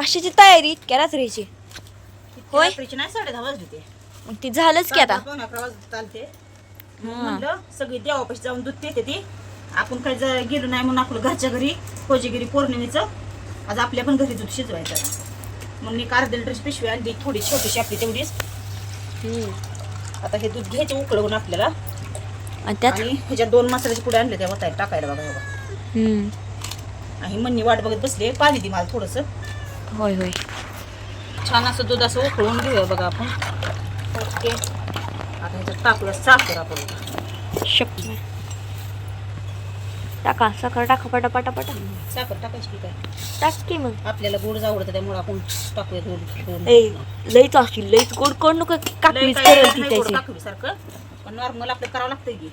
कशाची तयारी इतक्या रात्रीची. होय? रात्रीची नाही साडे दहा वाजली ते मग ती झालंच की आता. अकरा वाजता चालते. म्हणलं सगळी देवापाशी जाऊन दूध पिते ती. आपण काही जर गेलो नाही म्हणून आपलं घरच्या घरी कोजेगिरी पौर्णिमेचं आज आपल्या पण घरी दूध शिजवायचं आता. मग मी अर्धा लिटरची पिशवी आणली थोडी छोटीशी आपली तेवढीच. आता हे दूध घ्यायचे उकळवून आपल्याला. आणि त्यात? आणि ह्याच्यात दोन मसाल्याचे पुढे आणले त्या वतायला टाकायला बघा बघा हम्म. आणि म्हणणी वाट बघत बसले पाणी दे मला थोडंसं. होय होय. छान असं दूध असं उकळून घेऊया बघा आपण. ओके. आता ह्याच्यात टाकूया साखर आपण. शक्य. टाका साखर टाका पटा पटा पटा साखर टाकायची काय? टाक की मग. आपल्याला गोड आवडतं त्यामुळे आपण टाकूया ए लईच असतील लईच गोड कोण नको काकडीच करेल ती त्याची. सारखं पण नॉर्मल आपलं करावं लागतंय की.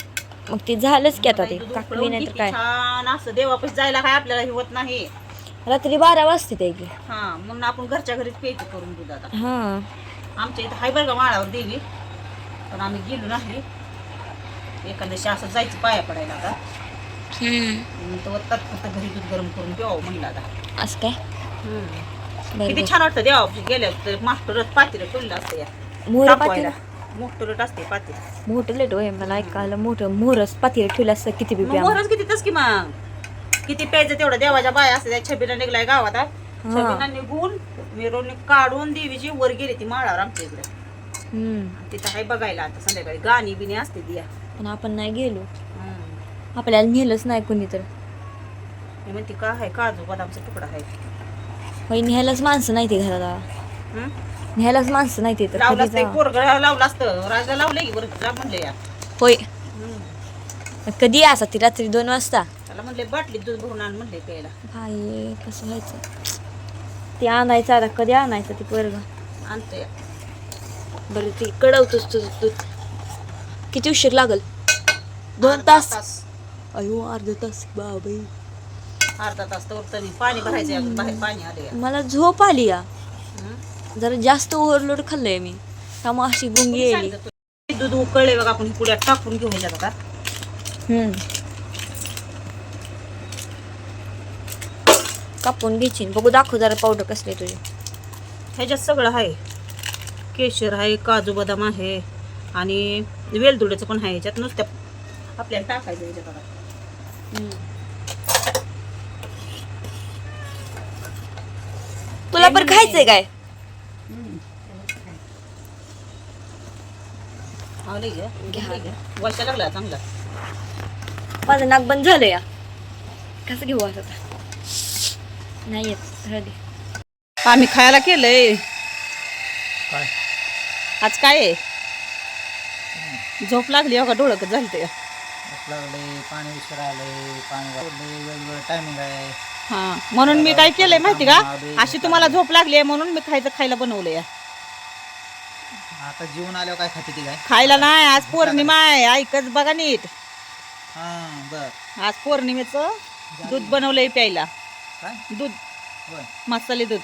मग ती झालंच की आता ते उकळवून नाही तर काय? छान असं देवापाशी जायला काय आपल्याला हे होत नाही. रात्री बारा वाजते ते की. हा म्हणून आपण घरच्या घरीच प्यायचं करून दूध आता हा. आमच्या इथं हाय बरं का माळावर देवी. पण आम्ही गेलो नाही. एखाद्याशी असं जायचं पाया पडायला आता. म्हणून तो तात्पुरतं घरी दूध गरम करून प्यावं म्हणलं आता. असं काय? किती छान वाटतं देवापाशी गेल्या तर मास्टरच पातीला ठेवलं असतं या. मोहर तापवायला पातेलं? मोठं असते पातीला. मोठं लेट होय मला ऐकायला मोठं मोहरच पातेलं ठेवलं असतं किती बी मग मोहरच किती तस की मग? किती प्यायचं तेवढं देवाच्या बाया असते त्या छबिना निघलाय गावात हा. छबिना निघून मिरवणूक काढून देवीची वर गेली ती माळावर आमच्या इकडे. हम्म. तिथं आहे बघायला आता संध्याकाळी. गाणी बिणी असते दिया. पण आपण नाही गेलो. हम्म. आपल्याला नेलंच नाही कोणी तर. मी म्हणते का आहे काजू बदामचा तुकडा आहे? होय न्यायलाच माणसं नाही ते घराला. हम्म? न्यायलाच माणसं नाही ते तर लावलं कधी असतं जावं. पोरगळा लावलं असतं. राजा लावलंय की बरं जा म्हणले या. होय. हम्म. कधी असा? ती रात्री दोन वाजता. त्याला म्हणले बाटलीत दूध भरून आण म्हणले प्यायला. भाई कसं व्हायचं? ते आणायचं आता कधी आणायचं ते पोरग? आणतोय. बरं ते कडवतोच तुझं दूध. किती उशीर लागल? दोन तास. अयो अर्धा तास बाबाई अर्धा तास तर तरी पाणी भरायचं बाहेर पाणी आले मला झोप आली या. जरा जास्त ओव्हरलोड खाल्लंय मी. त्यामुळे अशी गुंगी येईल दूध उकळले बघा आपण पुढ्यात टाकून घेऊ ह्याच्यात आता हम्म. कापून घ्यायची बघू दाखव जरा पावडर कसले तुझे. ह्याच्यात सगळं आहे. केशर आहे काजू बदाम आहे आणि वेलदुड्याचं पण आहे ह्याच्यात. नुसत्या आपल्याला टाकायचं ह्याच्यात आता तुला पण खायचंय काय? वर्षा लागला चांगला. माझं नाक बंद झालं या. कसं घेऊ आता नाही येत राहू दे. आम्ही खायला केलंय. काय? आज काय आहे? झोप लागली बघा डोळं झालं ते लागले पाणी उशीर आले पाणी वाढले वेगवेगळं टायमिंग आहे. हा म्हणून मी काय केलंय माहिती का? अशी तुम्हाला झोप लागली म्हणून मी खायचं खायला बनवलंय. आता जीवन आल्यावर काय खाते ती काय? खायला नाही आज पौर्णिमा आहे ऐकच बघा नीट. हां बर. आज पौर्णिमेचं दूध बनवलंय प्यायला. काय? दूध. होय. मसाले दूध.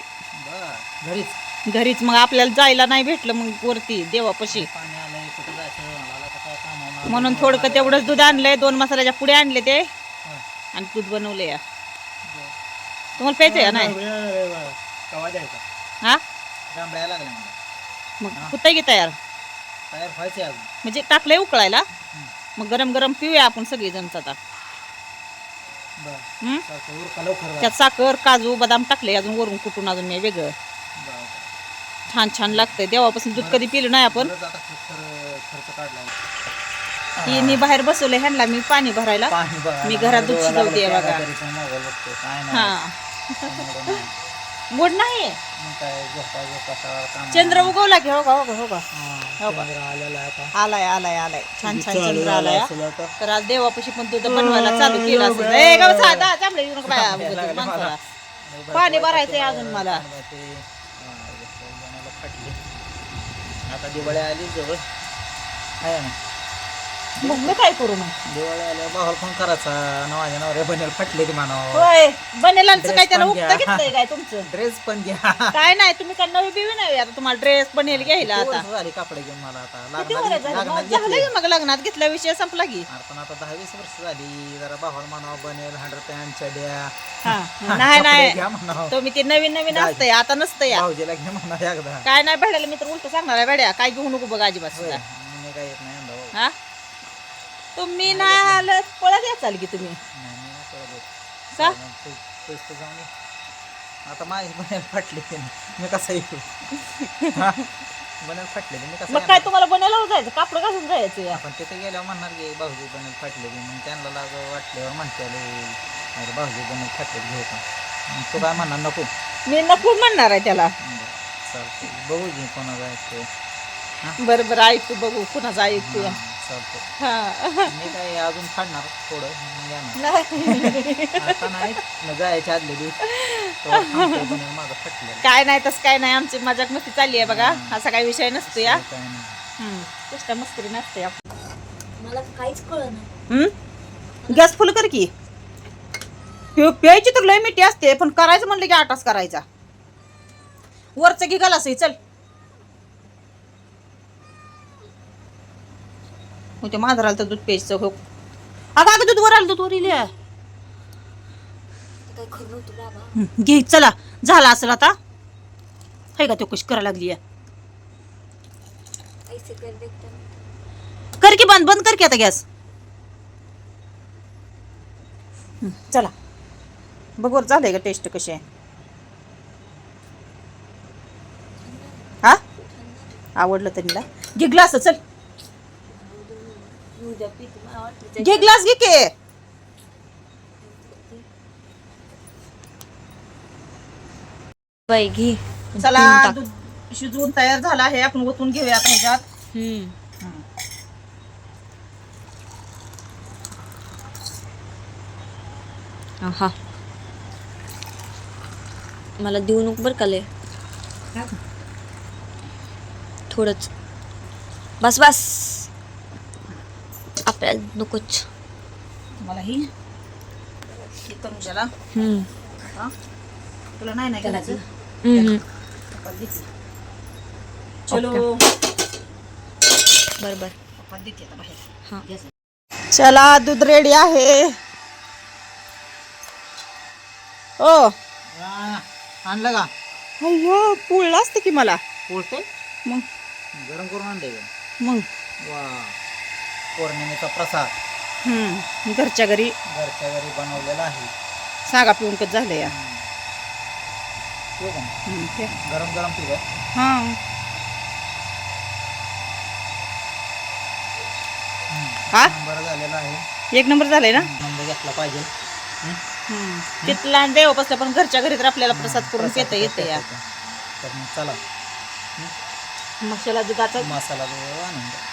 बर. घरीच. घरीच. मग आपल्याला जायला नाही भेटलं मग वरती देवापाशी. पाणी आलंय कुठं जायचं मला आता काय काम होणार म्हणून थोडकं तेवढंच दूध आणलंय दोन मसाल्याच्या पुढे आणले ते. होय. आणि दूध बनवले या. तुम्हाला प्यायचंय का नाही? कवा द्यायचा? हा? जांभळ्या लागल्या मला मग होतंय की तयार? तयार व्हायचे अजून. म्हणजे टाकलंय उकळायला. मग गरम गरम पिऊया आपण सगळेजणच आता. बर हं? त्यात साखर काजू बदाम टाकले अजून वरून कुठून अजून नाही वेगळं. छान छान लागतंय. देवापासून दूध कधी पिलं नाही आपण. ती मी बाहेर बसवले ह्यांना मी पाणी भरायला. मी घरात दूध लागला बघा. हा. गोड नाही. चंद्र उगवला की हो का हो का हो का? हा, का? चंद्र आलेला आहे आता आलाय आलाय आलाय छान छान चालू चंद्र आलाय हा. असेल आता. तर आज देवापाशी पण दूध बनवायला चालू केलं असेल ए गाव साधा चांगलं येऊ नका बाया उगाच लागलं माणसाला. मला. पाणी भरायचंय अजून मला ते, हा, फाटली. आता दिवाळी आली जवळ आहे ना मग मी काय करू मग? दिवाळी आल्या भावाला फोन करायचा. आणि माझ्या नवऱ्या बनेल फाटले ती म्हणावं होय बनेलांचं काय त्याला घ्या. घेतलंय काय तुमचं? ड्रेस पण घ्या. काय नाही तुम्ही काय नवी बिवी नाही आता तुम्हाला ड्रेस बनेल घ्यायला आता. वर्ष झाली कपडे घेऊन मला आता? किती लग्नात वर्ष झाली? लग्नात मग झालं घेतले की मग लग्नात घेतला विषय संपला की. अरे पण आता दहा वीस वर्ष झाली. जरा भावाला म्हणावं बनेल हंड्रेड पॅन्ट चड्या हा. नाही कपडे नाही. घ्या म्हणावं तुम्ही ते नवीन नवीन. असतंय आता नसतं या भाऊजीला एकदा. काय नाही भेटायला मी तर उलट सांगणार आहे भेड्या. काय घेऊ नको बघा अजिबात होय. सुद्धा. मी काय येत नाही. हा? तुम्ही नाही आलं पळत याचाल की तुम्ही? नाही मी नाही पळत येत. का? मग तू- तूच तर जाऊन ये. आता माझी बनेल फाटली नाही. मी कसं येऊ? हा? बनेल फाटले मी कसं मग काय येणार? तुम्हाला बनायला जायचं? कापड घालून जायचं? या आपण तिथे गेल्यावर म्हणणार की भाऊजी बनेल फाटले की. मग त्यांना लाग वाटल्यावर म्हणते अरे भाऊजी बनेल फाटले घेऊ का? मग तू काय म्हणणार? नको. मी नको म्हणणार आहे त्याला. बरं, चालतंय. बघू की कोणा जायचं बरं बरं ऐकतो बघू. कुणाचं ऐकतो हा. मी काय अजून फाडणार थोडं मग येणार. नाही. आता नाही मग जायच्या आदल्या दिवशी. तेव्हा थांबतोय बनेल माझं फाटलेलं. काय नाही तसं काय नाही. आमची मजाक मस्ती चालली आहे बघा. असा काही विषय नसतो या. काय नाही. मस्करी नसते मला काहीच कळलं नाही. गॅस फुल कर की. प्या- प्यायची तर लय मिठी असते पण करायचं म्हणलं की आटाच करायचा. वरचं की गलास चल. हो ते मांजराला तर दूध प्यायचं हो अगं अगं दूध वर आलं दूध वर इले. ते काय खरं नव्हतं बाबा. घे चला. झाला असेल आता. हाय का तो कशी करायला लागली आहे? ऐसे कर देखते कर की बंद बंद कर की आता गॅस. हं, चला. बघ वर झालंय का टेस्ट कशी आहे. हा? आवडलं तरीला. घे ग्लास चल. उद्या पीठ मला वाटलं घे ग्लास घे के. बाई घे. चला टाक. दूध शिजवून तयार झाला आहे. आपण ओतून घेऊया आता ह्याच्यात. हम्म. हा मला देऊ नको बरं का लय. थोडंच. बस बस. आपल्याला नकोच मला ही? हे. हा? तुला नाही नाही. चलो. हां. चला दूध रेडी आहे. ओ. आ, आणलं का? अय्यो पुळला असते की मला. पोळते मग. गरम करून आणले मग. वा. पौर्णिमेचा प्रसाद हम्म, घरच्या घरी. घरच्या घरी बनवलेला आहे. सागा पिऊन कच झालं या. का? हम्म, ते. गरम गरम आहे हा. हा? नंबर झालेला आहे. एक नंबर झालाय ना? नंबर घेतला पाहिजे? हम्म. तिथला देवापासल्या पण घरच्या घरी तर आपल्याला प्रसाद करून येतं या. तर मग चला. मसाला दुधाचा. मसाला जो आणून द्या.